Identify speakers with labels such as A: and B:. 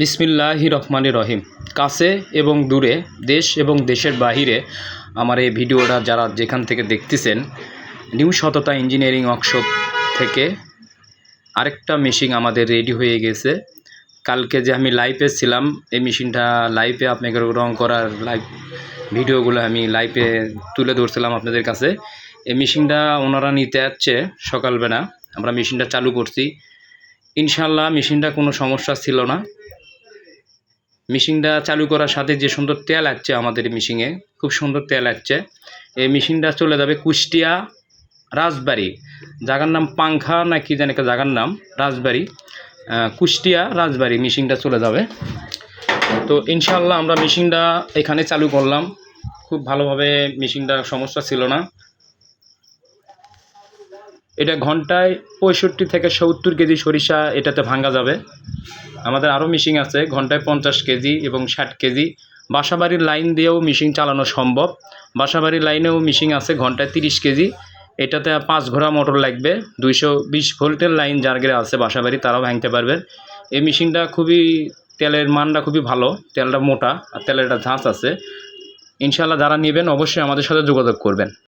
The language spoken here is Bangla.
A: বিসমিল্লাহি রহমানি রহিম। কাছে এবং দূরে, দেশ এবং দেশের বাহিরে আমার এই ভিডিওটা যারা যেখান থেকে দেখতেছেন নিউ সততা ইঞ্জিনিয়ারিং ওয়ার্কশপ থেকে আরেকটা মেশিন আমাদের রেডি হয়ে গেছে। কালকে যে আমি লাইভে ছিলাম, এই মেশিনটা লাইভে আপনাকে রং করার লাইভ ভিডিওগুলো আমি লাইভে তুলে ধরছিলাম আপনাদের কাছে। এই মেশিনটা ওনারা নিতে যাচ্ছে সকালবেলা। আমরা মেশিনটা চালু করছি। ইনশাল্লাহ মেশিনটা কোনো সমস্যা ছিল না। মেশিনটা চালু করার সাথে যে সুন্দর তেল আসছে আমাদের মেশিনে, খুব সুন্দর তেল আসছে এই মেশিনটা চলে যাবে কুষ্টিয়া রাজবাড়ি জাগার নাম পাংখা না কি জানি একটা জায়গার নাম, রাজবাড়ি। কুষ্টিয়া রাজবাড়ি মেশিনটা চলে যাবে। তো ইনশাল্লাহ আমরা মেশিনটা এখানে চালু করলাম। খুব ভালোভাবে মেশিনটা সমস্যা ছিল না। এটা ঘন্টায় পঁয়ষট্টি থেকে সত্তর কেজি সরিষা এটাতে ভাঙা যাবে। আমাদের আরও মেশিন আছে, ঘন্টায় পঞ্চাশ কেজি এবং ষাট কেজি। বাসাবাড়ির লাইন দিয়েও মেশিন চালানো সম্ভব। বাসাবাড়ির লাইনেও মেশিন আছে, ঘন্টায় তিরিশ কেজি। এটাতে পাঁচ ঘোড়া মোটর লাগবে, দুইশো বিশ ভোল্টের লাইন যার গেলে আছে বাসাবাড়ি, তারাও ভাঙতে পারবেন এই মেশিনটা খুবই, তেলের মানটা খুবই ভালো, তেলটা মোটা আর তেলের একটা ঝাঁচ আছে। ইনশাল্লাহ যারা নেবেন অবশ্যই আমাদের সাথে যোগাযোগ করবেন।